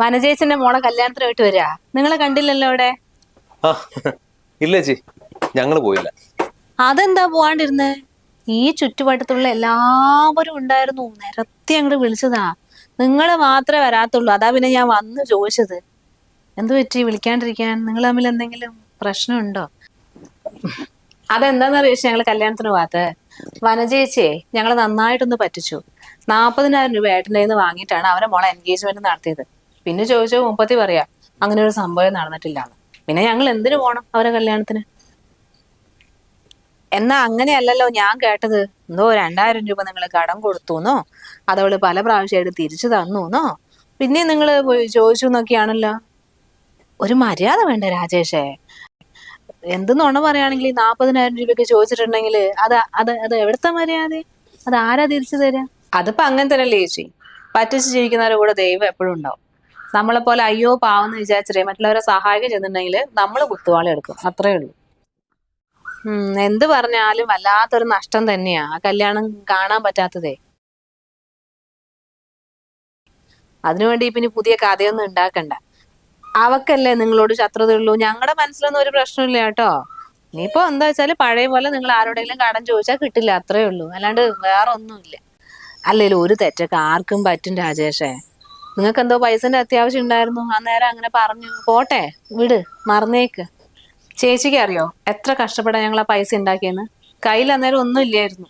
വനജേച്ചന്റെ മോളെ കല്യാണത്തിന് പോയിട്ട് വരിക. നിങ്ങളെ കണ്ടില്ലല്ലോ ഇവിടെ ആ ഇല്ല ചേച്ചി ഞങ്ങൾ പോയില്ല. അതെന്താ പോവാണ്ടിരുന്ന്? ഈ ചുറ്റുവട്ടത്തുള്ള എല്ലാവരും ഉണ്ടായിരുന്നു. നിരത്തി അങ്ങോട്ട് വിളിച്ചതാ. നിങ്ങൾ മാത്രമേ വരാത്തുള്ളൂ. അതാ പിന്നെ ഞാൻ വന്ന് ചോദിച്ചത്. എന്തു പറ്റി? വിളിക്കാണ്ടിരിക്കാൻ? നിങ്ങൾ തമ്മിൽ എന്തെങ്കിലും പ്രശ്നമുണ്ടോ? അതെന്താന്ന് അറിയാം ഞങ്ങൾ കല്യാണത്തിന് പോകാത്ത വനജേച്ചിയെ ഞങ്ങൾ നന്നായിട്ടൊന്ന് പറ്റിച്ചു. നാൽപ്പതിനായിരം രൂപ ഏട്ടന്റെ നിന്ന് വാങ്ങിയിട്ടാണ് അവരെ മോളെ എൻഗേജ്മെന്റ് നടത്തിയത്. പിന്നെ ചോദിച്ചു മുപ്പത്തി പറയാ അങ്ങനെ ഒരു സംഭവം നടന്നിട്ടില്ലാന്ന്. പിന്നെ ഞങ്ങൾ എന്തിനു പോണം അവരെ കല്യാണത്തിന്? എന്നാ അങ്ങനെയല്ലല്ലോ ഞാൻ കേട്ടത്. എന്തോ രണ്ടായിരം രൂപ നിങ്ങൾ കടം കൊടുത്തുന്നോ? അതവൾ പല പ്രാവശ്യമായിട്ട് തിരിച്ചു തന്നുന്നോ? പിന്നെ നിങ്ങൾ ചോദിച്ചു എന്നൊക്കെയാണല്ലോ. ഒരു മര്യാദ വേണ്ട രാജേഷേ. എന്ത് നുണ പറയുകയാണെങ്കിൽ നാൽപ്പതിനായിരം രൂപയ്ക്ക് ചോദിച്ചിട്ടുണ്ടെങ്കിൽ അത് അത് അത് എവിടുത്തെ മര്യാദ? അത് ആരാ തിരിച്ചു തരാ? അതിപ്പോ അങ്ങനെ തന്നെ ചേച്ചി. പറ്റിച്ച് ജീവിക്കുന്നവരുടെ കൂടെ ദൈവം എപ്പോഴും ഉണ്ടാവും. നമ്മളെ പോലെ അയ്യോ പാവെന്ന് വിചാരിച്ചിട്ടേ മറ്റുള്ളവരെ സഹായിക്കാൻ ചെന്നിട്ടുണ്ടെങ്കിൽ നമ്മൾ കുത്തുവാളി എടുക്കും. അത്രേ ഉള്ളൂ. എന്ത് പറഞ്ഞാലും വല്ലാത്തൊരു നഷ്ടം തന്നെയാ. ആ കല്യാണം കാണാൻ പറ്റാത്തതേ. അതിനുവേണ്ടി പിന്നെ പുതിയ കഥയൊന്നും ഉണ്ടാക്കണ്ട. അവക്കല്ലേ നിങ്ങളോട് ശത്രുതയുള്ളൂ ഞങ്ങളുടെ മനസ്സിലൊന്നും ഒരു പ്രശ്നമില്ല കേട്ടോ. ഇനിയിപ്പോ എന്താ വെച്ചാൽ പഴയ പോലെ നിങ്ങൾ ആരോടെങ്കിലും കടം ചോദിച്ചാൽ കിട്ടില്ല. അത്രേ ഉള്ളൂ. അല്ലാണ്ട് വേറെ ഒന്നുമില്ല അല്ലേലും ഒരു തെറ്റൊക്കെ ആർക്കും പറ്റും രാജേഷേ. നിങ്ങൾക്ക് എന്തോ പൈസന്റെ അത്യാവശ്യം ഉണ്ടായിരുന്നു. അന്നേരം അങ്ങനെ പറഞ്ഞു. പോട്ടെ വിട് മറന്നേക്ക്. ചേച്ചിക്ക് അറിയോ? എത്ര കഷ്ടപ്പെടാൻ ഞങ്ങൾ ആ പൈസ ഉണ്ടാക്കിയെന്ന്? കയ്യിൽ അന്നേരം ഒന്നും ഇല്ലായിരുന്നു.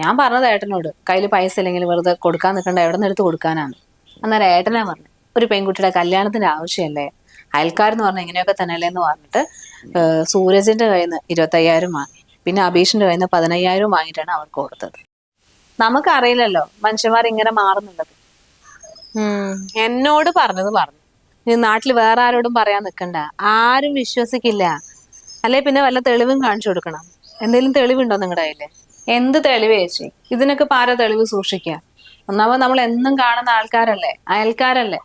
ഞാൻ പറഞ്ഞത് ഏട്ടനോട് കയ്യിൽ പൈസ ഇല്ലെങ്കിൽ വെറുതെ കൊടുക്കാൻ നിൽക്കണ്ട എവിടെ നിന്ന് എടുത്ത് കൊടുക്കാനാണ്. അന്നേരം ഏട്ടനാ പറഞ്ഞു ഒരു പെൺകുട്ടിയുടെ കല്യാണത്തിന്റെ ആവശ്യമല്ലേ? അയൽക്കാരെന്ന് പറഞ്ഞാൽ ഇങ്ങനെയൊക്കെ തന്നെയല്ലേ എന്ന് പറഞ്ഞിട്ട് സൂരജിന്റെ കയ്യിൽ നിന്ന് ഇരുപത്തയ്യായിരം വാങ്ങി. പിന്നെ അബീഷിന്റെ കയ്യിൽ നിന്ന് പതിനയ്യായിരം വാങ്ങിയിട്ടാണ് അവർക്ക് കൊടുത്തത്. നമുക്കറിയില്ലല്ലോ മനുഷ്യന്മാർ ഇങ്ങനെ മാറുന്നുള്ളത്. എന്നോട് പറഞ്ഞത് പറഞ്ഞു. ഇനി നാട്ടിൽ വേറെ ആരോടും പറയാൻ നിൽക്കണ്ട ആരും വിശ്വസിക്കില്ല. അല്ലെ പിന്നെ വല്ല തെളിവും കാണിച്ചു കൊടുക്കണം. എന്തെങ്കിലും തെളിവുണ്ടോ നിങ്ങളുടെ കയ്യിൽ? എന്ത് തെളിവ് ചേച്ചി? ഇതിനൊക്കെ പാര തെളിവ് സൂക്ഷിക്കുക ഒന്നാമത് നമ്മൾ എന്നും കാണുന്ന ആൾക്കാരല്ലേ? അയൽക്കാരല്ലേ?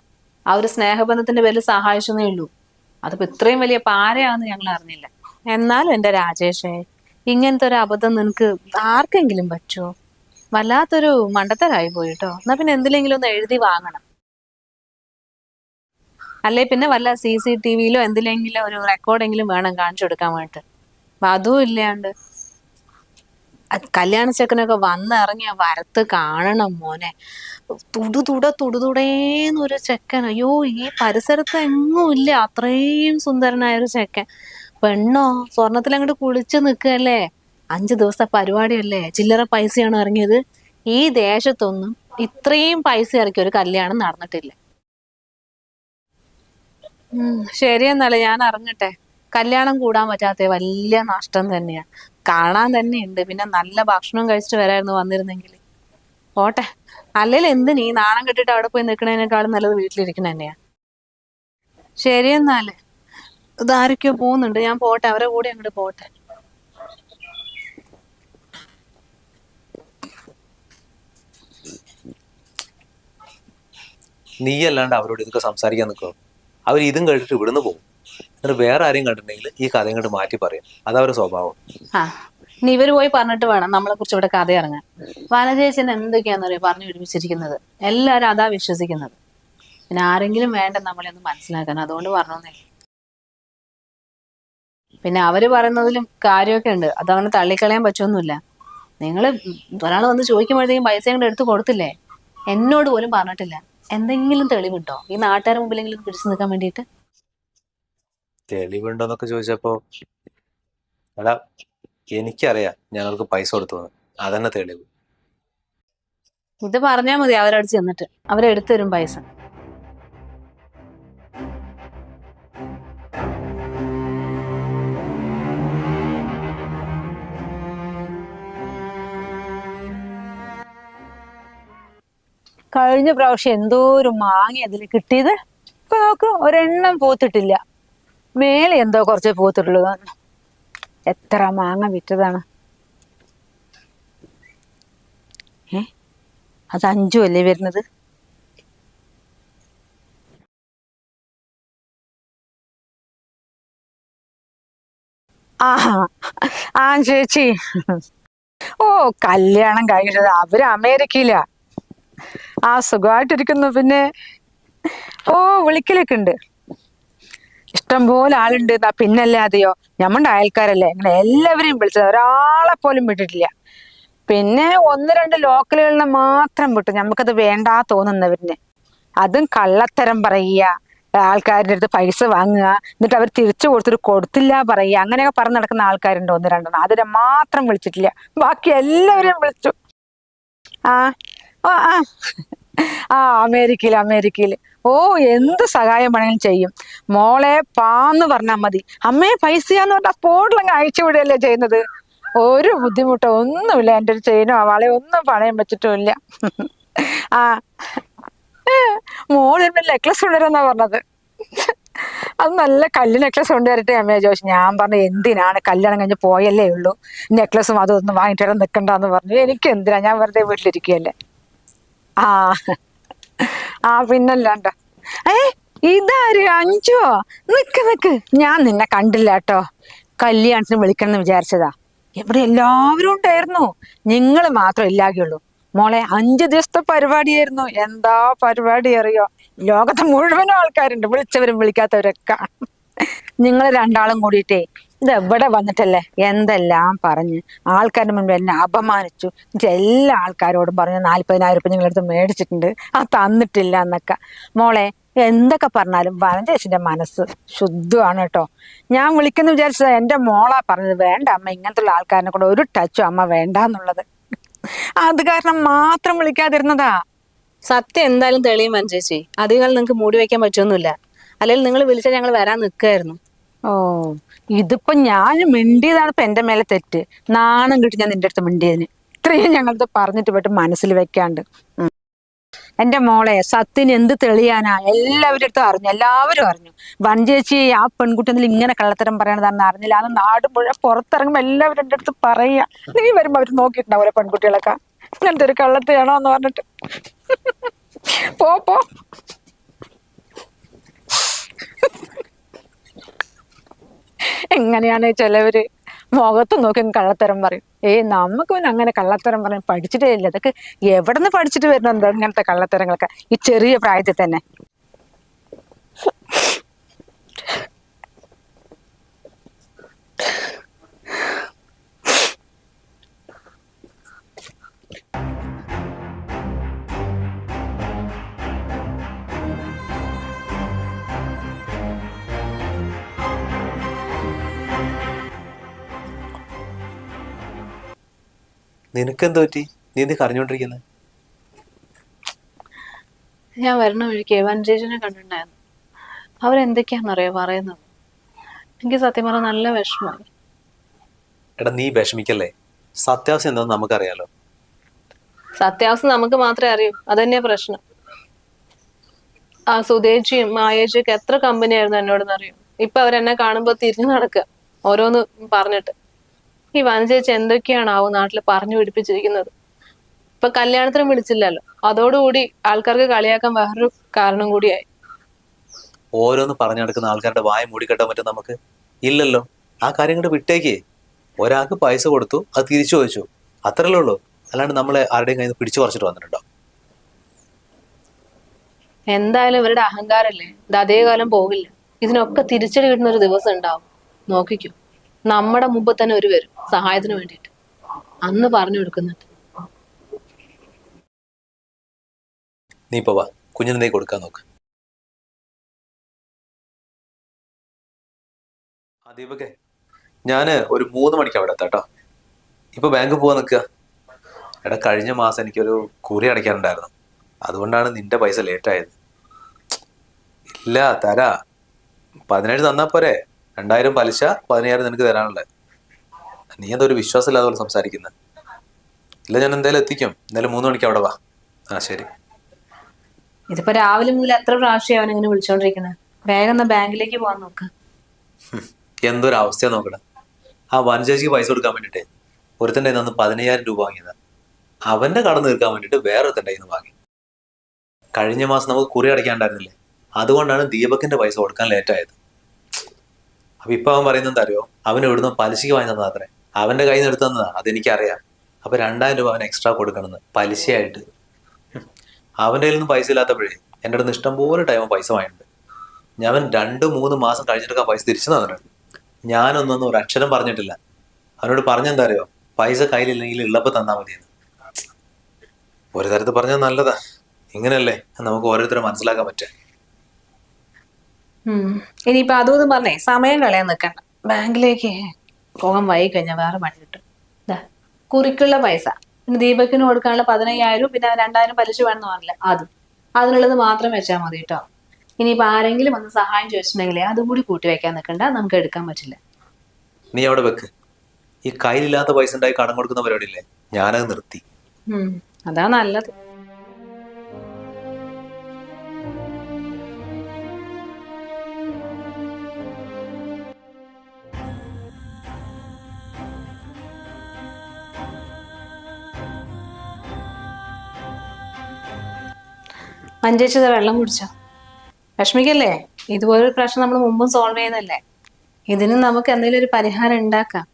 ആ ഒരു സ്നേഹബന്ധത്തിന്റെ പേരിൽ സഹായിച്ചെന്നേ ഉള്ളൂ. അതിപ്പോ ഇത്രയും വലിയ പാരയാന്ന് ഞങ്ങൾ അറിഞ്ഞില്ല. എന്നാലും എന്റെ രാജേഷേ ഇങ്ങനത്തെ ഒരു അബദ്ധം നിനക്ക് ആർക്കെങ്കിലും പറ്റുമോ വല്ലാത്തൊരു മണ്ടത്തരായി പോയിട്ടോ. എന്നാ പിന്നെ എന്തിലെങ്കിലും ഒന്ന് എഴുതി വാങ്ങണം. അല്ലെ പിന്നെ വല്ല സി സി ടി വിയിലോ എന്തിലെങ്കിലും ഒരു റെക്കോർഡെങ്കിലും വേണം കാണിച്ചു കൊടുക്കാൻ വേണ്ടിട്ട് അപ്പൊ അതും ഇല്ലാണ്ട്. കല്യാണ ചെക്കനൊക്കെ വന്നിറങ്ങിയ വരത്ത് കാണണം മോനെ. തുടു തുട തുടു തുടേന്നൊരു ചെക്കൻ. അയ്യോ ഈ പരിസരത്ത് എങ്ങും ഇല്ല. അത്രയും സുന്ദരനായ ഒരു ചെക്കൻ. പെണ്ണോ? സ്വർണത്തിൽ അങ്ങോട്ട് കുളിച്ച് അഞ്ചു ദിവസത്തെ പരിപാടിയല്ലേ? ചില്ലറ പൈസയാണ് ഇറങ്ങിയത്? ഈ ദേശത്തൊന്നും ഇത്രയും പൈസ ഇറക്കി ഒരു കല്യാണം നടന്നിട്ടില്ല. ശരി എന്നാലേ ഞാൻ അറിഞ്ഞിട്ടെ കല്യാണം കൂടാൻ പറ്റാത്ത വലിയ നഷ്ടം തന്നെയാണ് കാണാൻ തന്നെ ഉണ്ട്. പിന്നെ നല്ല ഭക്ഷണം കഴിച്ചിട്ട് വരായിരുന്നു വന്നിരുന്നെങ്കിൽ. ഓട്ടെ അല്ലെങ്കിൽ എന്തിനീ? നാണം കെട്ടിട്ട് അവിടെ പോയി നിൽക്കണതിനേക്കാളും നല്ലത് വീട്ടിലിരിക്കണ തന്നെയാ. ശരി ഇതാരൊക്കെയോ പോകുന്നുണ്ട്. ഞാൻ പോട്ടെ. അവരെ കൂടെ അങ്ങോട്ട് പോട്ടെ. നീ അല്ലാണ്ട് അവരോട് ഇതൊക്കെ സംസാരിക്കാൻ നിൽക്കുക അവർ ഇതും കേട്ടിട്ട് ഇവിടുന്ന് പോകും. എന്നിട്ട് വേറെ ആരെയും കണ്ടിട്ടുണ്ടെങ്കിൽ ഈ കഥയും കണ്ട് മാറ്റി പറയും. അതവരുടെ സ്വഭാവം. ആ ഇനി ഇവർ പോയി പറഞ്ഞിട്ട് വേണം നമ്മളെ കുറിച്ച് ഇവിടെ കഥ ഇറങ്ങാൻ. വനജേച്ചൻ എന്തൊക്കെയാണെന്നറിയോ പറഞ്ഞു പിടിപ്പിച്ചിരിക്കുന്നത് എല്ലാവരും അതാ വിശ്വസിക്കുന്നത്. പിന്നെ ആരെങ്കിലും വേണ്ട നമ്മളെ ഒന്ന് മനസ്സിലാക്കാൻ. അതുകൊണ്ട് പറഞ്ഞേ പിന്നെ അവർ പറയുന്നതിലും കാര്യമൊക്കെ ഉണ്ട്. അതങ്ങനെ തള്ളിക്കളയാൻ പറ്റുമൊന്നുമില്ല നിങ്ങൾ ഒരാൾ വന്ന് ചോദിക്കുമ്പോഴത്തേക്കും പൈസ കൊണ്ട് എടുത്ത് കൊടുത്തില്ലേ? എന്നോട് പോലും പറഞ്ഞിട്ടില്ല. എന്തെങ്കിലും തെളിവുണ്ടോ? ഈ നാട്ടുകാരുടെ മുമ്പിലെങ്കിലും പിടിച്ചു നിൽക്കാൻ വേണ്ടിയിട്ട്? തെളിവുണ്ടോന്നൊക്കെ ചോദിച്ചപ്പോ എടാ എനിക്കറിയാം ഞങ്ങൾക്ക് പൈസ കൊടുത്തു അതന്നെ തെളിവ്. ഇത് പറഞ്ഞാ മതി അവരവിടെ ചെന്നിട്ട്. അവരെടുത്തു തരും പൈസ. കഴിഞ്ഞ പ്രാവശ്യം എന്തോ ഒരു മാങ്ങ അതിൽ കിട്ടിയത്? ഇപ്പൊ നോക്ക് ഒരെണ്ണം പൂത്തിട്ടില്ല. മേലെ എന്തോ കുറച്ച് പൂത്തിട്ടുള്ളത് എത്ര മാങ്ങ വിറ്റതാണ്. ഏ? അത് അഞ്ചു അല്ലേ വരുന്നത്? ആ ആ ചേച്ചി. ഓ കല്യാണം കഴിഞ്ഞത് അവർ അമേരിക്കയിലാ. ആ സുഖമായിട്ടിരിക്കുന്നു. പിന്നെ ഓ വിളിക്കലൊക്കെ ഉണ്ട് ഇഷ്ടം പോലെ ആളുണ്ട്. എന്നാ പിന്നല്ലേ അതെയോ? ഞമ്മണ്ട അയൽക്കാരല്ലേ? ഇങ്ങനെ എല്ലാവരെയും വിളിച്ചത്. ഒരാളെ പോലും വിട്ടിട്ടില്ല. പിന്നെ ഒന്ന് രണ്ട് ലോക്കലുകളിനെ മാത്രം വിട്ടു. നമുക്കത് വേണ്ടാ തോന്നുന്നവരിന്. അതും കള്ളത്തരം പറയുക. ആൾക്കാരുടെ അടുത്ത് പൈസ വാങ്ങുക. എന്നിട്ട് അവർ തിരിച്ചു കൊടുത്തിട്ട് കൊടുത്തില്ല പറയുക. അങ്ങനെയൊക്കെ പറഞ്ഞു നടക്കുന്ന ആൾക്കാരുണ്ട് ഒന്ന് രണ്ടെണ്ണം. അതിനെ മാത്രം വിളിച്ചിട്ടില്ല. ബാക്കി എല്ലാവരെയും വിളിച്ചു. ആ ആ അമേരിക്കയിൽ അമേരിക്കയിൽ. ഓ എന്ത് സഹായം വേണമെങ്കിലും ചെയ്യും. മോളെ പാന്ന് പറഞ്ഞാൽ മതി. അമ്മയെ പൈസയാന്ന് പറഞ്ഞാൽ സ്പോട്ടിലങ്ങ് അയച്ചു വിടുകയല്ലേ ചെയ്യുന്നത്? ഒരു ബുദ്ധിമുട്ടോ ഒന്നുമില്ല. എന്റെ ഒരു ചെയിനോ വളയോ ഒന്നും പണയം വെച്ചിട്ടുമില്ല. ആ. മോളിന്റെ നെക്ലസ് കൊണ്ടുവരുന്നാ പറഞ്ഞത്. അത് നല്ല കല്ല് നെക്ലസ് കൊണ്ടുവരട്ടെ അമ്മയെ ചോദിച്ചു ഞാൻ പറഞ്ഞു എന്തിനാണ് കല്യാണം കഴിഞ്ഞ് പോയല്ലേ ഉള്ളൂ? നെക്ലസും അതൊന്നും വാങ്ങിയിട്ട് വരാൻ നിൽക്കണ്ടെന്ന് പറഞ്ഞു. എനിക്ക് എന്തിനാ? ഞാൻ വെറുതെ വീട്ടിലിരിക്കുകയല്ലേ? ആ. ആ പിന്നല്ലാണ്ട. ഏ ഇതാര്? അഞ്ചോ നിക്ക് നിക്ക്. ഞാൻ നിന്നെ കണ്ടില്ല കേട്ടോ. കല്യാണത്തിന് വിളിക്കണം എന്ന് വിചാരിച്ചതാ. ഇവിടെ എല്ലാവരും ഉണ്ടായിരുന്നു. നിങ്ങൾ മാത്രം ഇല്ലാകെയുള്ളൂ മോളെ അഞ്ചു ദിവസത്തെ പരിപാടിയായിരുന്നു. എന്താ പരിപാടി അറിയോ? ലോകത്തെ മുഴുവനും ആൾക്കാരുണ്ട്. വിളിച്ചവരും വിളിക്കാത്തവരൊക്കെ. നിങ്ങൾ രണ്ടാളും കൂടിയിട്ടേ ഇത് എവിടെ വന്നിട്ടല്ലേ? എന്തെല്ലാം പറഞ്ഞ്? ആൾക്കാരുടെ മുമ്പിൽ എന്നെ അപമാനിച്ചു. എല്ലാ ആൾക്കാരോടും പറഞ്ഞു നാൽപ്പതിനായിരം രൂപ നിങ്ങളടുത്ത് മേടിച്ചിട്ടുണ്ട്. ആ തന്നിട്ടില്ല എന്നൊക്കെ. മോളെ എന്തൊക്കെ പറഞ്ഞാലും വനജേഷിന്റെ മനസ്സ് ശുദ്ധമാണ് കേട്ടോ. ഞാൻ വിളിക്കുന്നു വിചാരിച്ചത് എന്റെ മോളാ പറഞ്ഞത്. വേണ്ട അമ്മ ഇങ്ങനത്തെ ഉള്ള ആൾക്കാരിനെ കൂടെ ഒരു ടച്ചും അമ്മ വേണ്ട എന്നുള്ളത് അത് കാരണം മാത്രം വിളിക്കാതിരുന്നതാ. സത്യം എന്തായാലും തെളിയും മഞ്ചേച്ചി അധികം നിങ്ങൾക്ക് മൂടി വെക്കാൻ പറ്റുമൊന്നുമില്ല അല്ലെങ്കിൽ നിങ്ങൾ വിളിച്ചാൽ ഞങ്ങൾ വരാൻ നിൽക്കായിരുന്നു ഓ. ഇതിപ്പോ ഞാൻ മിണ്ടിയതാണ് ഇപ്പൊ എന്റെ മേലെ തെറ്റ്. നാണം കിട്ടി ഞാൻ നിന്റെ അടുത്ത് മിണ്ടിയതിന്. ഇത്രയും ഞങ്ങളത് പറഞ്ഞിട്ട് പോയിട്ട് മനസ്സിൽ വെക്കാണ്ട്. എന്റെ മോളെ സത്യന് എന്ത് തെളിയാനാ? എല്ലാവരുടെ അടുത്തും അറിഞ്ഞു. എല്ലാവരും അറിഞ്ഞു. വഞ്ചേച്ചി ആ പെൺകുട്ടി എന്തെങ്കിലും ഇങ്ങനെ കള്ളത്തരം പറയണതാണെന്ന് അറിഞ്ഞില്ല. അത് നാട് മുഴുവൻ പുറത്തിറങ്ങുമ്പോ എല്ലാവരും എന്റെ അടുത്ത് പറയാ. നീ വരുമ്പോ അവർ നോക്കിയിട്ടുണ്ടാവില്ല പെൺകുട്ടികളൊക്കെ. ഇങ്ങനത്തെ ഒരു കള്ളത്തെയാണോ എന്ന് പറഞ്ഞിട്ട്. പോ പോ. എങ്ങനെയാണ് ചിലവര് മുഖത്ത് നോക്കി കള്ളത്തരം പറയും? ഏയ് നമുക്ക് പിന്നെ അങ്ങനെ കള്ളത്തരം പറയാൻ പഠിച്ചിട്ടേ ഇല്ല. അതൊക്കെ എവിടെ നിന്ന് പഠിച്ചിട്ട് വരുന്നുണ്ടോ ഇങ്ങനത്തെ കള്ളത്തരങ്ങളൊക്കെ? ഈ ചെറിയ പ്രായത്തിൽ തന്നെ. നിനക്കെന്ത് പറ്റി? നീ എന്ത് കരഞ്ഞോണ്ടിരിക്കുന്നത് ഞാൻ വരണ വഴിക്ക് വഞ്ചേച്ചിനെ കണ്ടിട്ടുണ്ടായിരുന്നു. അവരെന്തൊക്കെയാണെന്നറിയോ പറയുന്നത്? എനിക്ക് സത്യം പറഞ്ഞാൽ നല്ല വിഷമമായി. എടാ നീ വിഷമിക്കല്ലേ? സത്യാവസ്ഥ എന്താണെന്ന് നമുക്കറിയാലോ. സത്യാവസ്ഥ നമുക്ക് മാത്രമേ അറിയൂ. അതന്നെ പ്രശ്നം. ആ സുധേച്ചിയും മായേച്ചിയും ഒക്കെ എത്ര കമ്പനിയായിരുന്നു എന്നോടെന്ന് അറിയൂ ഇപ്പൊ അവരെന്നെ കാണുമ്പോ തിരിഞ്ഞു നടക്കുക ഓരോന്ന് പറഞ്ഞിട്ട്. ഈ വനചേച്ചി എന്തൊക്കെയാണാവും നാട്ടിൽ പറഞ്ഞു പിടിപ്പിച്ചിരിക്കുന്നത്. ഇപ്പൊ കല്യാണത്തിന് വിളിച്ചില്ലല്ലോ. അതോടുകൂടി ആൾക്കാർക്ക് കളിയാക്കാൻ വേറൊരു കാരണം കൂടിയായി. ഓരോന്ന് പറഞ്ഞു നടക്കുന്ന ആൾക്കാരുടെ വായ മൂടിക്കെട്ടാൻ പറ്റും നമുക്ക്? ഇല്ലല്ലോ. ആ കാര്യം കൊണ്ട് വിട്ടേക്ക്. ഒരാൾക്ക് പൈസ കൊടുത്തു അത് തിരിച്ചു ചോദിച്ചു. അത്രല്ലേ ഉള്ളൂ. അല്ലാണ്ട് നമ്മളെ ആരുടെയും കയ്യിൽ നിന്ന് പിടിച്ചു പറിച്ചിട്ട് വന്നിട്ടുണ്ടോ? എന്തായാലും ഇവരുടെ അഹങ്കാരല്ലേ? ഇത് അതേ കാലം പോകില്ല. ഇതിനൊക്കെ തിരിച്ചടി കിട്ടുന്ന ഒരു ദിവസം ഉണ്ടാവും. നോക്കിക്കോ. നമ്മുടെ മുമ്പ് തന്നെ ഒരു വരും സഹായത്തിന് വേണ്ടിയിട്ട്. അന്ന് പറഞ്ഞു കൊടുക്കുന്നുണ്ട്. നീ പോവാ കുഞ്ഞിന് നീ കൊടുക്കാൻ നോക്ക്. ആ, ദീപകെ ഞാൻ ഒരു മൂന്ന് മണിക്ക് അവിടെ എത്താം കേട്ടോ ഇപ്പൊ ബാങ്ക് പോവാൻ നിൽക്കുക. എടാ കഴിഞ്ഞ മാസം എനിക്കൊരു കുറി അടയ്ക്കാനുണ്ടായിരുന്നു. അതുകൊണ്ടാണ് നിന്റെ പൈസ ലേറ്റ് ആയത്. ഇല്ല തരാ. പതിനേഴ് തന്നാ പോരെ. രണ്ടായിരം പലിശ പതിനയ്യായിരം നിനക്ക് തരാനുള്ളത് നീ എന്തൊരു വിശ്വാസമില്ലാതെ പോലെ സംസാരിക്കുന്നത് ഇല്ല ഞാൻ എന്തായാലും എത്തിക്കും. എന്തായാലും മൂന്ന് മണിക്ക് അവിടെ വാ. ആ ശരി. ഇതിപ്പോ രാവിലെ മുതൽ എത്ര പ്രാവശ്യം അവൻ ഇങ്ങനെ വിളിച്ചോണ്ടിരിക്കണേ വേഗം ഒന്ന് ബാങ്കിലേക്ക് പോവാൻ നോക്ക്. എന്തൊരു അവസ്ഥയാ നോക്കണം. ആ വനചേച്ചിക്ക് പൈസ കൊടുക്കാൻ വേണ്ടിട്ട് ഒരുത്തന്റെ നിന്ന് പതിനയ്യായിരം രൂപ വാങ്ങിയത്. അവന്റെ കടം തീർക്കാൻ വേണ്ടിട്ട് വേറെ ഒരുത്തന്റെ നിന്ന് വാങ്ങി. കഴിഞ്ഞ മാസം നമുക്ക് കുറി അടയ്ക്കാണ്ടായിരുന്നില്ലേ? അതുകൊണ്ടാണ് ദീപകിന്റെ പൈസ കൊടുക്കാൻ ലേറ്റ് ആയത് അപ്പൊ ഇപ്പൊ അവൻ പറയുന്നത് അറിയോ അവൻ ഇവിടുന്ന് പലിശയ്ക്ക് വാങ്ങി തന്നതാ അത്രേ. അവന്റെ കയ്യിൽ നിന്ന് എടുത്തു തന്നതാ അതെനിക്കറിയാം. അപ്പൊ രണ്ടായിരം രൂപ അവൻ എക്സ്ട്രാ കൊടുക്കണമെന്ന് പലിശയായിട്ട്. അവന്റെ കയ്യിൽ നിന്ന് പൈസ ഇല്ലാത്തപ്പോഴേ എന്റെ അടുത്ത് ഇഷ്ടംപോലെ ടൈം പൈസ വാങ്ങിയിട്ടുണ്ട്. ഞാൻ രണ്ട് മൂന്ന് മാസം കഴിഞ്ഞിട്ടൊക്കെ പൈസ തിരിച്ചു തന്നിട്ടുണ്ട് ഞാനൊന്നൊന്നും ഒരു അക്ഷരം പറഞ്ഞിട്ടില്ല. അവനോട് പറഞ്ഞെന്താ അറിയോ പൈസ കയ്യിലില്ലെങ്കിൽ ഉള്ളപ്പോൾ തന്നാൽ മതിയെന്ന്. ഒരു തരത്തിൽ പറഞ്ഞാൽ നല്ലതാ. ഇങ്ങനെയല്ലേ? നമുക്ക് ഓരോരുത്തരും മനസ്സിലാക്കാൻ പറ്റുക. ഇനിയിപ്പൊ അതും പറഞ്ഞേ സമയം കളയാൻ നിൽക്കണ്ട ബാങ്കിലേക്ക് പോകാൻ വൈകി കഴിഞ്ഞാൽ വേറെ പണി കിട്ടും. കുറിക്കുള്ള പൈസ. പിന്നെ ദീപക്കിന് കൊടുക്കാനുള്ള പതിനയ്യായിരം പിന്നെ രണ്ടായിരം പലിശ വേണമെന്ന് പറഞ്ഞില്ല അതും. അതിനുള്ളത് മാത്രം വെച്ചാൽ മതി കേട്ടോ ഇനിയിപ്പോ ആരെങ്കിലും വന്ന് സഹായം ചോദിച്ചിട്ടുണ്ടെങ്കിൽ അതും കൂടി കൂട്ടി വെക്കാൻ നിൽക്കണ്ട നമുക്ക് എടുക്കാൻ പറ്റില്ല. നീ അവിടെ വെക്ക്. ഈ കയ്യിലില്ലാത്ത പൈസ ഉണ്ടായി കടം കൊടുക്കുന്ന പരിപാടിയില്ലേ ഞാനത് നിർത്തി. അതാ നല്ലത്. മഞ്ചേച്ചത് വെള്ളം കുടിച്ചോ. വിഷമിക്കല്ലേ ഇതുപോലൊരു പ്രശ്നം നമ്മൾ മുമ്പും സോൾവ് ചെയ്യുന്നല്ലേ ഇതിന് നമുക്ക് എന്തെങ്കിലും ഒരു പരിഹാരം ഉണ്ടാക്കാം.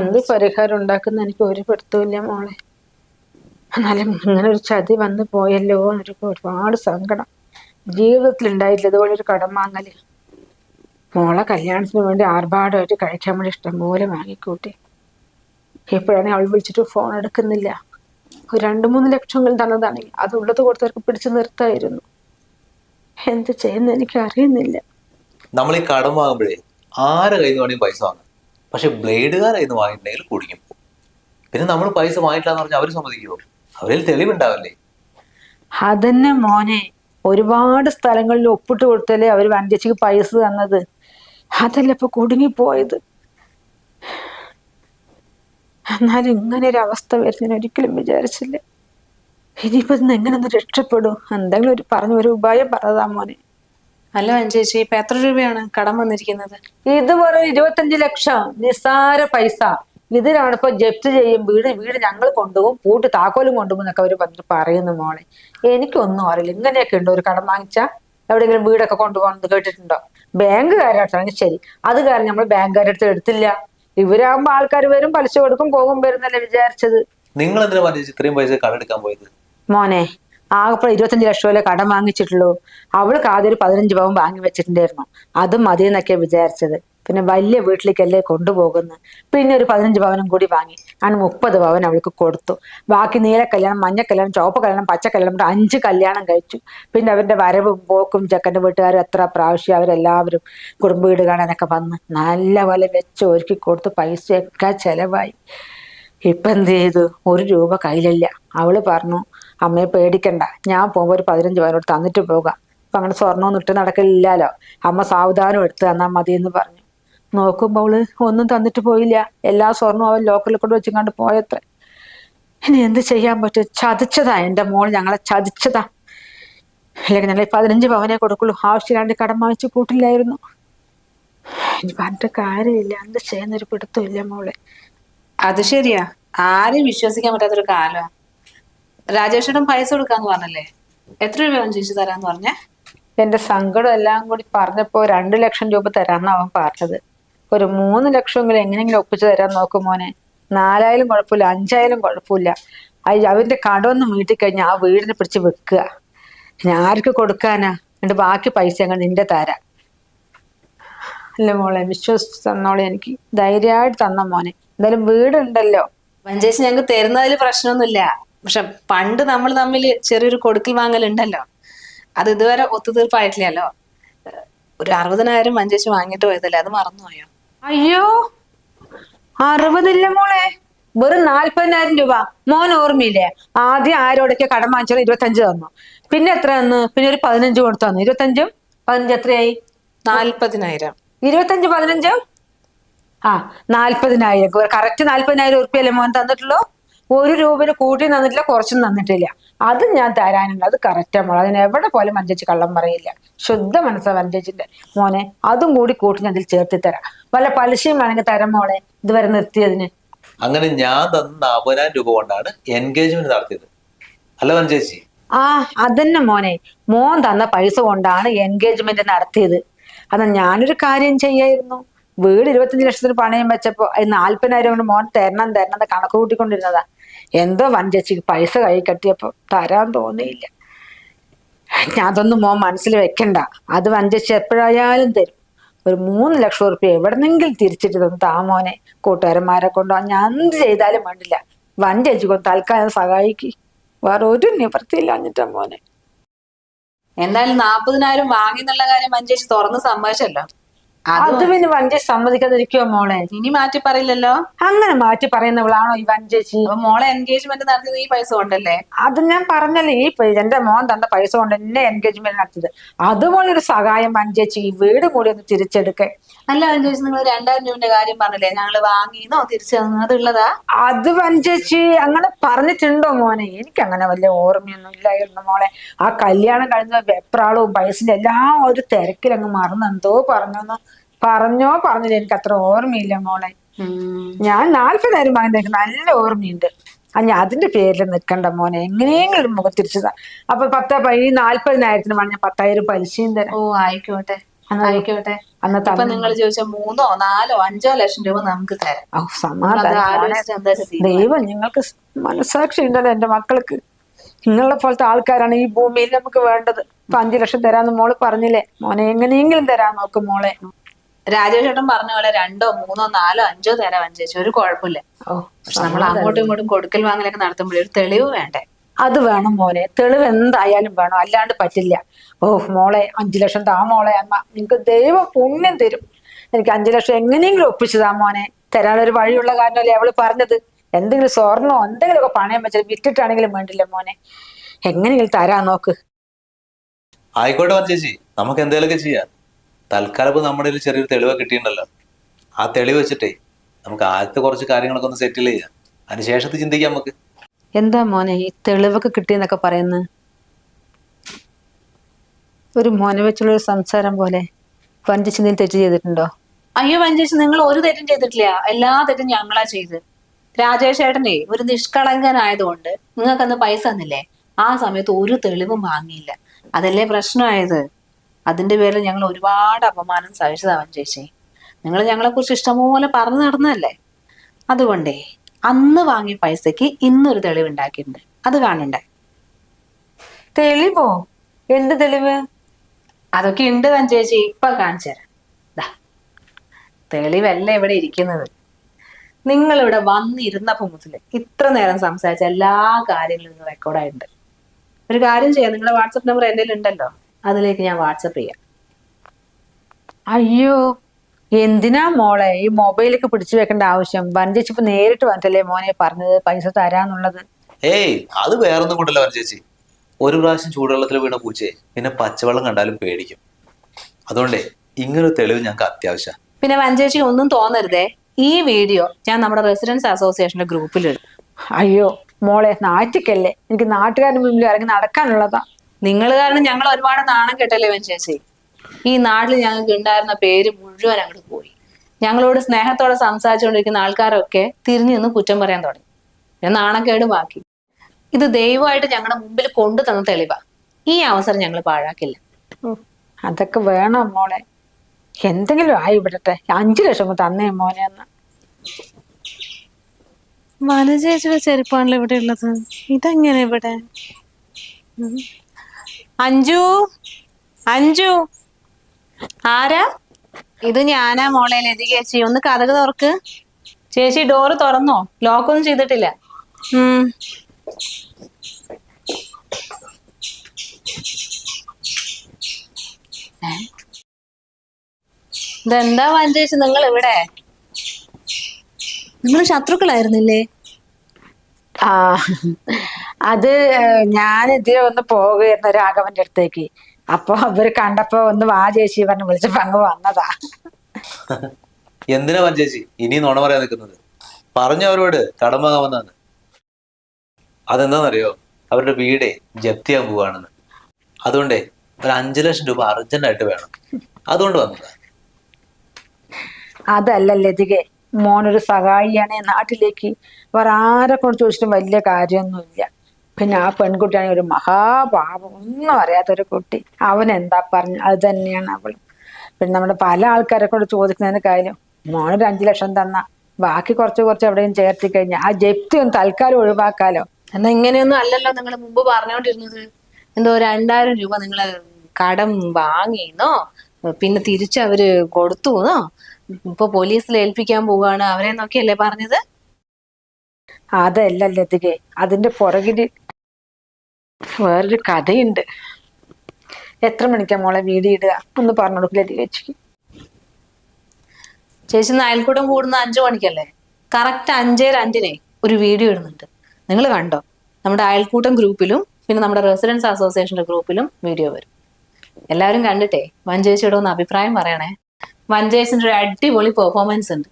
എന്ത് പരിഹാരം ഉണ്ടാക്കുന്ന എനിക്ക് ഒരു പിടുത്തമില്ല മോളെ. എന്നാലും ഇങ്ങനെ ഒരു ചതി വന്നു പോയല്ലോ എനിക്ക് ഒരുപാട് സങ്കടം. ജീവിതത്തിൽ ഉണ്ടായിട്ടില്ല ഇതുപോലെ ഒരു കടം വാങ്ങൽ. മോളെ കല്യാണത്തിന് വേണ്ടി ആർഭാടമായിട്ട് കഴിക്കാൻ വേണ്ടി ഇഷ്ടംപോലെ വാങ്ങിക്കൂട്ടി. ഇപ്പോഴാണെങ്കിൽ അവൾ വിളിച്ചിട്ട് ഫോൺ എടുക്കുന്നില്ല. രണ്ട് മൂന്ന് ലക്ഷങ്ങൾ തന്നതാണെങ്കിൽ അതുള്ളത് കൊടുത്തവർക്ക് പിടിച്ചു നിർത്തായിരുന്നു. എന്ത് ചെയ്യുന്ന എനിക്ക് അറിയുന്നില്ല നമ്മൾ ഈ കടം വാങ്ങുമ്പോഴേ ആരെ കയ്യിൽ നിന്ന് വേണമെങ്കിൽ പൈസ വാങ്ങും. പക്ഷെ ബ്ലേഡുകാരെ കയ്യിൽ നിന്ന് വാങ്ങിയിട്ടുണ്ടെങ്കിൽ കുടിക്കും പിന്നെ നമ്മൾ പൈസ വാങ്ങിയിട്ടില്ല എന്ന് പറഞ്ഞാൽ അവർ സമ്മതിക്കുമോ അവരിൽ തെളിവുണ്ടാവല്ലേ? അതന്നെ മോനെ. ഒരുപാട് സ്ഥലങ്ങളിൽ ഒപ്പിട്ട് കൊടുത്തല്ലേ അവർ വണ്ടിച്ചു പൈസ തന്നത്. അതല്ല ഇപ്പൊ കുടുങ്ങിപ്പോയത്? എന്നാലും ഇങ്ങനെ ഒരു അവസ്ഥ വരുന്നതിന് ഒരിക്കലും വിചാരിച്ചില്ല. ഇനിയിപ്പോ ഇന്ന് എങ്ങനെ ഒന്ന് രക്ഷപ്പെടും? എന്തെങ്കിലും ഒരു പറഞ്ഞ ഒരു ഉപായം പറഞ്ഞതാ മോനെ. അല്ല അഞ്ചേച്ചി ഇപ്പൊ എത്ര രൂപയാണ് കടം വന്നിരിക്കുന്നത്? ഇത് വെറും ഇരുപത്തഞ്ച് ലക്ഷം. നിസ്സാര പൈസ. ഇതിനാണ് ഇപ്പൊ ജപ്തി ചെയ്യും. വീട് വീട് ഞങ്ങൾ കൊണ്ടുപോകും. പൂട്ട് താക്കോലും കൊണ്ടുപോകും എന്നൊക്കെ അവർ പറഞ്ഞിട്ട് പറയുന്നു മോളെ. എനിക്കൊന്നും അറിയില്ല. ഇങ്ങനെയൊക്കെ ഉണ്ടോ ഒരു കടം വാങ്ങിച്ചാ? എവിടെയെങ്കിലും വീടൊക്കെ കൊണ്ടുപോകണമെന്ന് കേട്ടിട്ടുണ്ടോ? ബാങ്കുകാരായിട്ടാണെങ്കിൽ ശരി. അത് കാരണം നമ്മൾ ബാങ്കുകാരുടെ അടുത്ത് എടുത്തില്ല. ഇവരാകുമ്പോ ആൾക്കാർ വരും പലിശ കൊടുക്കും പോകും വരുന്നല്ലേ വിചാരിച്ചത്. നിങ്ങൾ എന്തിനാ പറഞ്ഞു ഇത്രയും പൈസ കടമെടുക്കാൻ പോയത്? മോനെ ആകപ്പോൾ ഇരുപത്തഞ്ച് ലക്ഷം രൂപ കടം വാങ്ങിച്ചിട്ടുള്ളൂ. അവൾക്ക് ആദ്യം ഒരു പതിനഞ്ച് പവൻ വാങ്ങി വെച്ചിട്ടുണ്ടായിരുന്നു. അതും മതി എന്നൊക്കെ വിചാരിച്ചത്. പിന്നെ വലിയ വീട്ടിലേക്കല്ലേ കൊണ്ടുപോകുന്നു. പിന്നെ ഒരു പതിനഞ്ച് പവനും കൂടി വാങ്ങി. ആണ് മുപ്പത് പവൻ അവൾക്ക് കൊടുത്തു. ബാക്കി നീല കല്യാണം മഞ്ഞ കല്യാണം ചുവപ്പ് കല്യാണം പച്ച കല്യാണം അഞ്ച് കല്യാണം കഴിച്ചു. പിന്നെ അവരുടെ വരവും പോക്കും ചെക്കന്റെ വീട്ടുകാരും എത്ര പ്രാവശ്യം അവരെല്ലാവരും കുടുംബ വീട് കാണാനൊക്കെ വന്ന് നല്ല പോലെ വെച്ച് ഒരുക്കി കൊടുത്ത് പൈസയൊക്കെ ചെലവായി. ഇപ്പം എന്ത് ചെയ്തു? ഒരു രൂപ കയ്യിലില്ല. അവൾ പറഞ്ഞു അമ്മയെ പേടിക്കണ്ട. ഞാൻ പോകുമ്പോൾ ഒരു പതിനഞ്ച് പവനോട് തന്നിട്ട് പോകാം. അപ്പൊ അങ്ങനെ സ്വർണമൊന്നും ഇട്ട് നടക്കില്ലല്ലോ. അമ്മ സാവധാനം എടുത്ത് തന്നാൽ മതി എന്ന് പറഞ്ഞു. നോക്കുമ്പോൾ അവൾ ഒന്നും തന്നിട്ട് പോയില്ല. എല്ലാ സ്വർണവും അവൻ ലോക്കറിൽ കൊണ്ട് വെച്ചിങ്ങാണ്ട് പോയത്ര. ഇനി എന്ത് ചെയ്യാൻ പറ്റും? ചതിച്ചതാ എന്റെ മോൾ ഞങ്ങളെ ചതിച്ചതാ. അല്ലെങ്കിൽ ഞങ്ങൾ പതിനഞ്ച് പവനെ കൊടുക്കുള്ളൂ. ആവശ്യമില്ലാണ്ട് കടം വാങ്ങിച്ചു കൂട്ടില്ലായിരുന്നു ഇനി പറഞ്ഞിട്ട് കാര്യമില്ല. എന്ത് ചെയ്യുന്നൊരു പിടുത്തമില്ല മോളെ. അത് ശരിയാ. ആരെയും വിശ്വസിക്കാൻ പറ്റാത്തൊരു കാലമാ രാജേഷേട്ടൻ പൈസ കൊടുക്കാന്ന് പറഞ്ഞല്ലേ? എത്ര രൂപ ചോദിച്ചു തരാന്ന് പറഞ്ഞേ? എന്റെ സങ്കടം എല്ലാം കൂടി പറഞ്ഞപ്പോ രണ്ടു ലക്ഷം രൂപ തരാന്നാ അവൻ പറഞ്ഞത്. ഒരു മൂന്ന് ലക്ഷമെങ്കിലും എങ്ങനെയെങ്കിലും ഒപ്പിച്ചു തരാൻ നോക്കും മോനെ. നാലായാലും കുഴപ്പമില്ല അഞ്ചായാലും കുഴപ്പമില്ല. അവന്റെ കടമൊന്നും വീട്ടിൽ കഴിഞ്ഞാൽ ആ വീടിനെ പിടിച്ച് വെക്കുക. ഞാൻ ആർക്ക് കൊടുക്കാനാ? എന്നിട്ട് ബാക്കി പൈസ അങ്ങ് നിന്റെ തരാം. അല്ല മോളെ വിശ്വസിച്ച് തന്നോളെ എനിക്ക്. ധൈര്യമായിട്ട് തന്ന മോനെ. എന്തായാലും വീടുണ്ടല്ലോ. മഞ്ചേച്ചി ഞങ്ങൾക്ക് തരുന്നതിൽ പ്രശ്നമൊന്നുമില്ല. പക്ഷെ പണ്ട് നമ്മൾ തമ്മിൽ ചെറിയൊരു കൊടുക്കൽ വാങ്ങലുണ്ടല്ലോ അത് ഇതുവരെ ഒത്തുതീർപ്പായിട്ടില്ലല്ലോ. ഒരു അറുപതിനായിരം മഞ്ചേച്ചി വാങ്ങിട്ട് പോയതല്ലേ? അത് മറന്നുപോയോ? അയ്യോ! അറുപതില്ല മോളെ. വെറും നാല്പതിനായിരം രൂപ. മോൻ ഓർമ്മയില്ലേ? ആദ്യം ആരോടൊക്കെ കടം വാങ്ങിച്ചോ ഇരുപത്തഞ്ച് തന്നു. പിന്നെ എത്ര തന്നു? പിന്നെ ഒരു പതിനഞ്ച് കൊടുത്തു തന്നു. ഇരുപത്തഞ്ചും പതിനഞ്ച് എത്രയായി? നാൽപ്പതിനായിരം ഇരുപത്തഞ്ച് പതിനഞ്ചും? ആ നാല്പതിനായിരം. കറക്റ്റ് നാല്പതിനായിരം ഉറുപ്പിയല്ലേ മോൻ തന്നിട്ടുള്ളൂ? ഒരു രൂപന് കൂട്ടി തന്നിട്ടില്ല കുറച്ചും തന്നിട്ടില്ല. അത് ഞാൻ തരാനുണ്ട്. അത് കറക്റ്റാ മോളെ. അതിന് എവിടെ പോലും മഞ്ചേച്ചി കള്ളം പറയില്ല. ശുദ്ധ മനസ്സാ മഞ്ചേച്ചിന്റെ മോനെ അതും കൂടി കൂട്ടി ഞാൻ അതിൽ ചേർത്തി തരാം. വല്ല പലിശയും വേണമെങ്കിൽ തരാം മോളെ ഇതുവരെ നിർത്തിയതിന്. അങ്ങനെ ഞാൻ തന്ന നാൽപ്പതിനായിരം രൂപ കൊണ്ടാണ് എൻഗേജ്മെന്റ് നടത്തിയത്. അല്ല മഞ്ചേച്ചി ചേച്ചി ആ അതന്നെ മോനെ. മോൻ തന്ന പൈസ കൊണ്ടാണ് എൻഗേജ്മെന്റ് നടത്തിയത്. അന്ന് ഞാനൊരു കാര്യം ചെയ്യായിരുന്നു. വീട് ഇരുപത്തഞ്ച് ലക്ഷത്തിന് പണയം വെച്ചപ്പോ അത് നാല്പതിനായിരം കൊണ്ട് മോൻ തരണം തരണം എന്ന് കണക്ക് കൂട്ടിക്കൊണ്ടിരുന്നതാ. എന്തോ വഞ്ചേച്ചിക്ക് പൈസ കൈ കെട്ടിയപ്പോ തരാൻ തോന്നിയില്ല. അതൊന്നും മോൻ മനസ്സിൽ വെക്കണ്ട. അത് വഞ്ചിച്ച് എപ്പോഴായാലും തരും. ഒരു മൂന്ന് ലക്ഷം റുപ്യ എവിടെന്നെങ്കിലും തിരിച്ചിട്ട് തന്നു താ മോനെ. കൂട്ടുകാരന്മാരെ കൊണ്ടോ ഞാൻ എന്ത് ചെയ്താലും വേണ്ടില്ല. വഞ്ചേച്ചി കൊണ്ട് തൽക്കാലം സഹായിക്ക്. വേറെ ഒരു നിവൃത്തിയില്ല എന്നിട്ടാ മോനെ. എന്തായാലും നാപ്പതിനായിരം വാങ്ങി എന്നുള്ള കാര്യം മഞ്ചേച്ചി തുറന്ന് സമ്മതിച്ചല്ലോ. അത് പിന്നെ വഞ്ചേച്ചി സമ്മതിക്കാതിരിക്കുവോ മോളെ? ഇനി മാറ്റി പറയില്ലല്ലോ. അങ്ങനെ മാറ്റി പറയുന്നവളാണോ ഈ വഞ്ചേച്ചി? അപ്പൊ മോളെ എൻഗേജ്മെന്റ് നടത്തിയത് ഈ പൈസ കൊണ്ടല്ലേ? അത് ഞാൻ പറഞ്ഞല്ലേ ഈ എന്റെ മോൻ തന്ന പൈസ കൊണ്ട് എന്നെ എൻഗേജ്മെന്റ് നടത്തിയത്. അതുപോലെ ഒരു സഹായം വഞ്ചേച്ചി ഈ വീട് കൂടി ഒന്ന് തിരിച്ചെടുക്കേ. അല്ല വഞ്ചേച്ചി നിങ്ങൾ രണ്ടായിരം രൂപന്റെ കാര്യം പറഞ്ഞില്ലേ? ഞങ്ങൾ വാങ്ങിന്നോ? തിരിച്ചു തന്നതുള്ളതാ അത് വഞ്ചേച്ചി അങ്ങനെ പറഞ്ഞിട്ടുണ്ടോ മോനെ? എനിക്ക് അങ്ങനെ വലിയ ഓർമ്മയൊന്നും ഇല്ലായിരുന്നു മോളെ. ആ കല്യാണം കഴിഞ്ഞ വെപ്രാളവും പൈസ എല്ലാം ഒരു തിരക്കിലങ്ങ് മറന്ന് എന്തോ പറഞ്ഞോന്നോ. പറഞ്ഞോ പറഞ്ഞില്ല. എനിക്ക് അത്ര ഓർമ്മയില്ല മോളെ. ഞാൻ നാൽപ്പത് നേരം എനിക്ക് നല്ല ഓർമ്മയുണ്ട്. ആ ഞാൻ അതിന്റെ പേരിൽ നിൽക്കണ്ട മോനെ. എങ്ങനെയെങ്കിലും മുഖം തിരിച്ചതാ. അപ്പൊ പത്ത് പൈ നാല്പതിനായിരത്തിന് പറഞ്ഞ പത്തായിരം പലിശയും തരാം. ഓ ആയിക്കോട്ടെ. ആയിക്കോട്ടെ. അന്നത്തെ നിങ്ങൾ ചോദിച്ച മൂന്നോ നാലോ അഞ്ചോ ലക്ഷം രൂപ നമുക്ക് തരാം. സമാധാനം? ദൈവം നിങ്ങൾക്ക് മനസാക്ഷി ഉണ്ടല്ലോ എന്റെ മക്കൾക്ക്. നിങ്ങളെ പോലത്തെ ആൾക്കാരാണ് ഈ ഭൂമിയിൽ നമുക്ക് വേണ്ടത്. ഇപ്പൊ അഞ്ചു ലക്ഷം തരാന്ന് മോൾ പറഞ്ഞില്ലേ? മോനെ എങ്ങനെയെങ്കിലും തരാൻ നോക്കും മോളെ. രാജേഷ് ചേട്ടൻ പറഞ്ഞ പോലെ രണ്ടോ മൂന്നോ നാലോ അഞ്ചോ തരാം മഞ്ചേച്ചി ഒരു കുഴപ്പമില്ല. പക്ഷെ നമ്മൾ അങ്ങോട്ടും ഇങ്ങോട്ടും കൊടുക്കൽ വാങ്ങലൊക്കെ നടത്തുമ്പോഴേ ഒരു തെളിവ് വേണ്ടേ? അത് വേണം മോനെ. തെളിവ് എന്തായാലും വേണം. അല്ലാണ്ട് പറ്റില്ല. ഓ മോളെ അഞ്ചു ലക്ഷം താ മോളെ അമ്മ. നിങ്ങക്ക് ദൈവം പുണ്യം തരും. എനിക്ക് അഞ്ചു ലക്ഷം എങ്ങനെയെങ്കിലും ഒപ്പിച്ചു താ മോനെ. തരാനൊരു വഴിയുള്ള കാരണമല്ലേ അവൾ പറഞ്ഞത്? എന്തെങ്കിലും സ്വർണോ എന്തെങ്കിലും ഒക്കെ പണയം വെച്ചാൽ വിറ്റിട്ടാണെങ്കിലും വേണ്ടില്ല മോനെ. എങ്ങനെയെങ്കിലും തരാൻ നോക്ക്. ആയിക്കോട്ടെ ചേച്ചി നമുക്ക് എന്തെങ്കിലുമൊക്കെ ചെയ്യാം. തൽക്കാലം ഇപ്പൊ നമ്മുടെ കയ്യിൽ ചെറിയൊരു തെളിവ് കിട്ടിയിട്ടുണ്ടല്ലോ. ആ തെളിവ് വെച്ചിട്ടേ നമുക്ക് ആദ്യത്തെ കുറച്ച് കാര്യങ്ങളൊക്കെ ഒന്ന് സെറ്റിൽ ചെയ്യാം. അതിനുശേഷത്ത് ചിന്തിക്കാം നമുക്ക്. എന്താ മോനെ ഈ തെളിവൊക്കെ കിട്ടിയെന്നൊക്കെ പറയുന്നത് ഒരു മോനെ വെച്ചുള്ള ഒരു സംസാരം പോലെ വഞ്ചിച്ച് നീ തെറ്റ് ചെയ്തിട്ടുണ്ടോ? അയ്യോ വഞ്ചിച്ച് നിങ്ങൾ ഒരു തെറ്റും ചെയ്തിട്ടില്ല. എല്ലാ തെറ്റും ഞങ്ങളാ ചെയ്ത്. രാജേഷ് ഏട്ടനെ ഒരു നിഷ്കളങ്കനായതുകൊണ്ട് നിങ്ങൾക്കന്ന് പൈസ തന്നില്ലേ? ആ സമയത്ത് ഒരു തെളിവും വാങ്ങിയില്ല. അതല്ലേ പ്രശ്നമായത്? അതിന്റെ പേരിൽ ഞങ്ങൾ ഒരുപാട് അപമാനം സഹിച്ചതാവൻ ചേച്ചി. നിങ്ങൾ ഞങ്ങളെ കുറിച്ച് ഇഷ്ടംപോലെ പറഞ്ഞു നടന്നതല്ലേ? അതുകൊണ്ടേ അന്ന് വാങ്ങിയ പൈസക്ക് ഇന്നൊരു തെളിവ് ഉണ്ടാക്കിയിട്ടുണ്ട് അത് കാണണ്ടേ? തെളിവോ? എന്ത് തെളിവ്? അതൊക്കെ ഉണ്ട് താൻ ചേച്ചി. ഇപ്പൊ കാണിച്ചു തരാം. തെളിവല്ല ഇവിടെ ഇരിക്കുന്നത്? നിങ്ങൾ ഇവിടെ വന്നിരുന്നപ്പോ മുതൽ ഇത്ര നേരം സംസാരിച്ച എല്ലാ കാര്യങ്ങളും റെക്കോർഡായിട്ടുണ്ട് ഒരു കാര്യം ചെയ്യാം. നിങ്ങളുടെ വാട്സപ്പ് നമ്പർ എന്റെ ഉണ്ടല്ലോ അതിലേക്ക് ഞാൻ വാട്സപ്പ് ചെയ്യാം. അയ്യോ എന്തിനാ മോളെ? ഈ മൊബൈലൊക്കെ പിടിച്ചു വെക്കേണ്ട ആവശ്യം. വഞ്ചിച്ചിപ്പോ നേരിട്ട് വന്നിട്ടല്ലേ മോനെ പറഞ്ഞത്? പൈസ തരാന്നുള്ളത്. ഏയ് അത് വേറൊന്നും കൊണ്ടല്ല വഞ്ചേച്ചി. ഒരു പ്രാവശ്യം ചൂടുവെള്ളത്തിൽ വീണ പൂച്ചേ പിന്നെ പച്ചവെള്ളം കണ്ടാലും പേടിക്കും. അതുകൊണ്ടേ ഇങ്ങനൊരു തെളിവ് ഞങ്ങൾക്ക് അത്യാവശ്യം. പിന്നെ വഞ്ചേച്ചി ഒന്നും തോന്നരുതേ. ഈ വീഡിയോ ഞാൻ നമ്മുടെ റെസിഡൻസ് അസോസിയേഷന്റെ ഗ്രൂപ്പിലിടും. അയ്യോ മോളെ നാറ്റിക്കല്ലേ. എനിക്ക് നാട്ടുകാരുടെ മുമ്പിൽ ഇറങ്ങി നടക്കാനുള്ളതാ. നിങ്ങൾ കാരണം ഞങ്ങൾ ഒരുപാട് നാണം കെട്ടല്ലേ ചേച്ചി? ഈ നാട്ടിൽ ഞങ്ങൾക്ക് ഉണ്ടായിരുന്ന പേര് മുഴുവൻ അങ്ങോട്ട് പോയി. ഞങ്ങളോട് സ്നേഹത്തോടെ സംസാരിച്ചുകൊണ്ടിരിക്കുന്ന ആൾക്കാരൊക്കെ തിരിഞ്ഞു നിന്ന് കുറ്റം പറയാൻ തുടങ്ങി. ഞാൻ നാണക്കേട് ബാക്കി. ഇത് ദൈവമായിട്ട് ഞങ്ങളുടെ മുമ്പിൽ കൊണ്ടു തന്ന തെളിവാ. ഈ അവസരം ഞങ്ങൾ പാഴാക്കില്ല. അതൊക്കെ വേണം മോളെ. എന്തെങ്കിലും ആയി വിടട്ടെ. അഞ്ചു ലക്ഷം തന്നേ മോനെ എന്ന്. വനചേച്ചിയുടെ ചെരുപ്പാണല്ലോ ഇവിടെ ഉള്ളത്. ഇതെങ്ങനെ ഇവിടെ? അഞ്ജു? അഞ്ജു? ആരാ? ഇത് ഞാനാ മോളെ ലതി ചേച്ചി. ഒന്ന് കഥക് തുറക്ക് ചേച്ചി ഡോറ് തുറന്നോ? ലോക്കൊന്നും ചെയ്തിട്ടില്ല? ഇതെന്താ വഞ്ചേച്ചി നിങ്ങൾ ഇവിടെ നിങ്ങൾ ശത്രുക്കളായിരുന്നില്ലേ? ആ. അത് ഞാൻ ഇതിലെ ഒന്ന് പോകുകയായിരുന്നു രാഘവന്റെ അടുത്തേക്ക്. അപ്പൊ അവർ കണ്ടപ്പോ ഒന്ന് വാ ചേച്ചി പറഞ്ഞ് വിളിച്ചപ്പോ അങ്ങ് വന്നതാ. എന്തിനാ ചേച്ചി? ഇനി നോണ പറയാൻ നിൽക്കുന്നത്. പറഞ്ഞു അവരോട് കടം വാങ്ങാൻ അതെന്താണെന്നറിയോ? അവരുടെ വീടേ ജപ്തിയാൻ പോവാണെന്ന്. അതുകൊണ്ടേ ഒരു അഞ്ചു ലക്ഷം രൂപ അർജന്റായിട്ട് വേണം. അതുകൊണ്ട് വന്നതാ. അതല്ല ലതികെ മോനൊരു സഹായിയാണ് നാട്ടിലേക്ക്. വേറെ ആരെ കൊണ്ട് ചോദിച്ചിട്ടും വലിയ കാര്യമൊന്നുമില്ല. പിന്നെ ആ പെൺകുട്ടിയാണെങ്കിൽ ഒരു മഹാപാപം. ഒന്നും അറിയാത്തൊരു കുട്ടി. അവൻ എന്താ പറഞ്ഞു? അത് തന്നെയാണ് അവൾ പിന്നെ നമ്മുടെ പല ആൾക്കാരെ കൊണ്ട് ചോദിക്കുന്നതിന് കാര്യം മോനൊരു അഞ്ചു ലക്ഷം തന്ന ബാക്കി കുറച്ച് കുറച്ച് എവിടെയും ചേർത്തി കഴിഞ്ഞാൽ ആ ജപ്തി ഒന്ന് തൽക്കാലം ഒഴിവാക്കാലോ. എന്നാ ഇങ്ങനെയൊന്നും അല്ലല്ലോ നിങ്ങൾ മുമ്പ് പറഞ്ഞുകൊണ്ടിരുന്നത് എന്തോ രണ്ടായിരം രൂപ നിങ്ങൾ കടം വാങ്ങിന്നോ? പിന്നെ തിരിച്ച് അവർ കൊടുത്തുന്നോ ഇപ്പൊ പോലീസിൽ ഏൽപ്പിക്കാൻ പോവുകയാണ്. അവരെ നോക്കിയല്ലേ പറഞ്ഞത്? അതല്ല ലതികെ അതിന്റെ പുറകിൽ വേറൊരു കഥയുണ്ട്. എത്ര മണിക്കാ മോളെ വീഡിയോ ഇടുക? ഒന്ന് പറഞ്ഞു കൊടുക്കും ലതിക ചേച്ചിക്ക് ചേച്ചി അയൽക്കൂട്ടം കൂടുന്ന അഞ്ചു മണിക്കല്ലേ? കറക്റ്റ് അഞ്ചേ രണ്ടിനെ ഒരു വീഡിയോ ഇടുന്നുണ്ട്. നിങ്ങൾ കണ്ടോ? നമ്മുടെ അയൽക്കൂട്ടം ഗ്രൂപ്പിലും പിന്നെ നമ്മുടെ റെസിഡൻസ് അസോസിയേഷന്റെ ഗ്രൂപ്പിലും വീഡിയോ വരും. എല്ലാവരും കണ്ടിട്ടേ? വഞ്ചേച്ചിയുടെ ഒന്ന് അഭിപ്രായം പറയണേ. വഞ്ചേച്ചിന്റെ ഒരു അടിപൊളി പെർഫോമൻസ് ഉണ്ട്.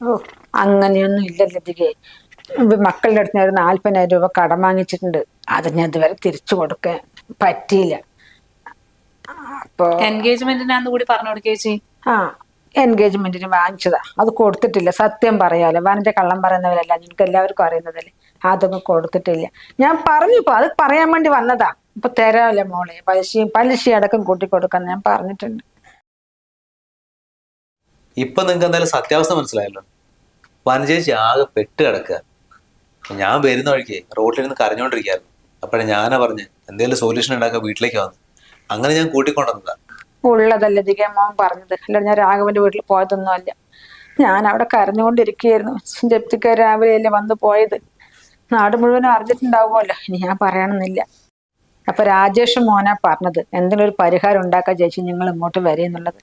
ഓ അങ്ങനെയൊന്നും ഇല്ല ലതികെ. ഇപ്പൊ മക്കളുടെ അടുത്ത് ഞാൻ ഒരു നാല്പതിനായിരം രൂപ കടം വാങ്ങിച്ചിട്ടുണ്ട്. അത് ഞാൻ ഇതുവരെ തിരിച്ചു കൊടുക്കാൻ പറ്റിയില്ല. അപ്പോ എൻഗേജ്മെന്റിനാന്ന് കൂടി പറഞ്ഞു കൊടുക്കുക ചേച്ചി? ആ എൻഗേജ്മെന്റിന് വാങ്ങിച്ചതാ. അത് കൊടുത്തിട്ടില്ല. സത്യം പറയാലോ. വനന്റെ കള്ളം പറയുന്നവരല്ല. നിങ്ങൾക്ക് എല്ലാവർക്കും അറിയുന്നതല്ലേ? അതൊന്നും കൊടുത്തിട്ടില്ല. ഞാൻ പറഞ്ഞു ഇപ്പൊ. അത് പറയാൻ വേണ്ടി വന്നതാ. ഇപ്പൊ തരാമല്ലോ മോളെ. പലിശയും പലിശ അടക്കം കൂട്ടി കൊടുക്കാൻ ഞാൻ പറഞ്ഞിട്ടുണ്ട്. ഇപ്പൊ നിങ്ങൾക്ക് എന്തായാലും സത്യാവസ്ഥ മനസ്സിലായല്ലോ. വനചേച്ചി ആകെ പെട്ട് കിടക്കുക. ഞാൻ വരുന്ന വഴിക്ക് റോട്ടിലിരുന്ന് കരഞ്ഞോണ്ടിരിക്കുകയായിരുന്നു അപ്പഴേ ഞാനാ പറഞ്ഞ് എന്തെങ്കിലും സൊല്യൂഷൻ ഉണ്ടാക്കാൻ വീട്ടിലേക്ക് വന്നു. അങ്ങനെ ഞാൻ കൂട്ടിക്കൊണ്ടുവന്നതാ ഉള്ളതല്ല മോൻ പറഞ്ഞത്. അല്ല ഞാൻ രാഘവന്റെ വീട്ടിൽ പോയതൊന്നും അല്ല. ഞാൻ അവിടെ കരഞ്ഞുകൊണ്ടിരിക്കുകയായിരുന്നു. ജപ്തിക്കാർ രാവിലെയല്ലേ വന്ന് പോയത്? നാട് മുഴുവനും അറിഞ്ഞിട്ടുണ്ടാവുമല്ലോ. ഇനി ഞാൻ പറയണമെന്നില്ല. അപ്പൊ രാജേഷ് മോനാ പറഞ്ഞത്. എന്തെങ്കിലും ഒരു പരിഹാരം ഉണ്ടാക്കാൻ ചേച്ചി നിങ്ങൾ ഇങ്ങോട്ട് വരെ എന്നുള്ളത്.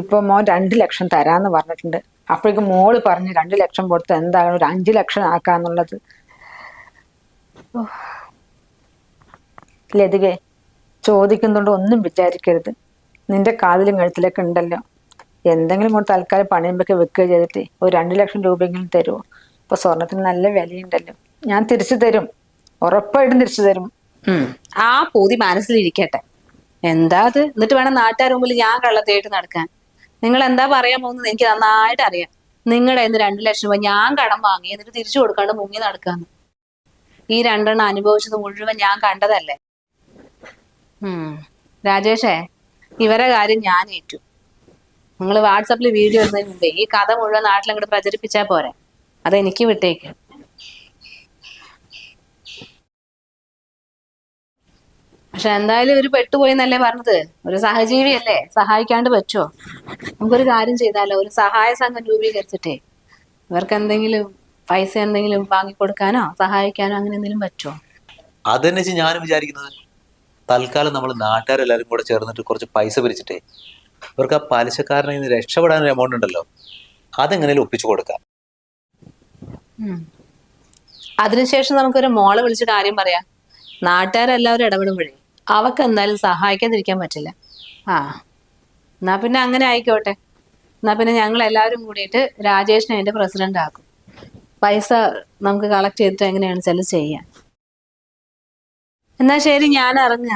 ഇപ്പൊ മോൻ രണ്ട് ലക്ഷം തരാന്ന് പറഞ്ഞിട്ടുണ്ട്. അപ്പോഴേക്കും മോൾ പറഞ്ഞ് രണ്ട് ലക്ഷം കൊടുത്ത് എന്താണ് ഒരു അഞ്ചു ലക്ഷം ആക്കാന്നുള്ളത് ലതികെ ചോദിക്കുന്നുണ്ട് ഒന്നും വിചാരിക്കരുത്. നിന്റെ കാതിലും കഴുത്തിലൊക്കെ ഉണ്ടല്ലോ. എന്തെങ്കിലും കൂടെ തൽക്കാലം പണിയുമ്പൊക്കെ വെക്കുക ചെയ്തിട്ട് ഒരു രണ്ട് ലക്ഷം രൂപയെങ്കിലും തരുമോ ഇപ്പൊ സ്വർണത്തിന് നല്ല വിലയുണ്ടല്ലോ. ഞാൻ തിരിച്ചു തരും. ഉറപ്പായിട്ടും തിരിച്ചു തരും. ആ പൂതി മനസ്സിലിരിക്കട്ടെ. എന്താ അത്? എന്നിട്ട് വേണം നാട്ടുകാർ മുമ്പിൽ ഞാൻ കള്ളത്തേട്ട് നടക്കാൻ. നിങ്ങൾ എന്താ പറയാൻ പോകുന്നത്? എനിക്ക് നന്നായിട്ട് അറിയാം. നിങ്ങളുടെ ഇന്ന് രണ്ടു ലക്ഷം രൂപ ഞാൻ കടം വാങ്ങി എന്നിട്ട് തിരിച്ചു കൊടുക്കാണ്ട് മുങ്ങി നടക്കാന്ന്. ഈ രണ്ടെണ്ണം അനുഭവിച്ചത് മുഴുവൻ ഞാൻ കണ്ടതല്ലേ? ഉം. രാജേഷേ ഇവരെ കാര്യം ഞാൻ ഏറ്റു. നിങ്ങൾ വാട്സപ്പിൽ വീഡിയോ ഇടുന്നതിന് മുമ്പേ ഈ കഥ മുഴുവൻ നാട്ടിലങ്ങോട്ട് പ്രചരിപ്പിച്ചാൽ പോരെ. അതെനിക്ക് വിട്ടേക്ക്. പക്ഷെ എന്തായാലും ഇവർ പെട്ടുപോയി എന്നല്ലേ പറഞ്ഞത്? ഒരു സഹജീവിയല്ലേ? സഹായിക്കാണ്ട് പറ്റുമോ നമുക്കൊരു കാര്യം ചെയ്താലോ? ഒരു സഹായ സംഘം രൂപീകരിച്ചിട്ടേ. ഇവർക്ക് എന്തെങ്കിലും പൈസ എന്തെങ്കിലും വാങ്ങിക്കൊടുക്കാനോ സഹായിക്കാനോ അങ്ങനെ എന്തെങ്കിലും പറ്റുമോ അതന്നെ വെച്ച് ഞാനും വിചാരിക്കുന്നത്. തൽക്കാലം നമ്മൾ നാട്ടുകാരെല്ലാവരും കൂടെ ചേർന്നിട്ട് കുറച്ച് പൈസ പിരിച്ചിട്ടേ. ഇവർക്ക് ആ പലിശക്കാരനെ നിന്ന് രക്ഷപ്പെടാൻ ഒരു എമൗണ്ട് ഉണ്ടല്ലോ. അതെങ്ങനെയും ഒപ്പിച്ചു കൊടുക്കാം. അതിനുശേഷം നമുക്കൊരു മോളെ വിളിച്ച് കാര്യം പറയാം. നാട്ടുകാരെല്ലാവരും ഇടപെടുമ്പോഴേ. അവക്ക് എന്തായാലും സഹായിക്കാതിരിക്കാൻ പറ്റില്ല. ആ. എന്നാ പിന്നെ അങ്ങനെ ആയിക്കോട്ടെ. എന്നാ പിന്നെ ഞങ്ങൾ എല്ലാവരും കൂടിയിട്ട് രാജേഷിനെ അതിന്റെ പ്രസിഡന്റ് ആക്കും. പൈസ നമുക്ക് കളക്ട് ചെയ്തിട്ട് എങ്ങനെയാണ് വെച്ചാൽ ചെയ്യാം എന്നാ ശരി ഞാൻ അറിഞ്ഞ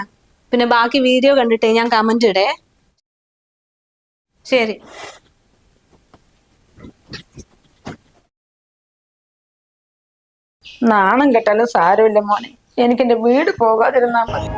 പിന്നെ ബാക്കി വീഡിയോ കണ്ടിട്ടേ ഞാൻ കമന്റ് ഇടേ. ശരി. നാണം കെട്ടാലും സാരമില്ല മോനെ. എനിക്കെന്റെ വീട് പോകാതിരുന്നാ മതി.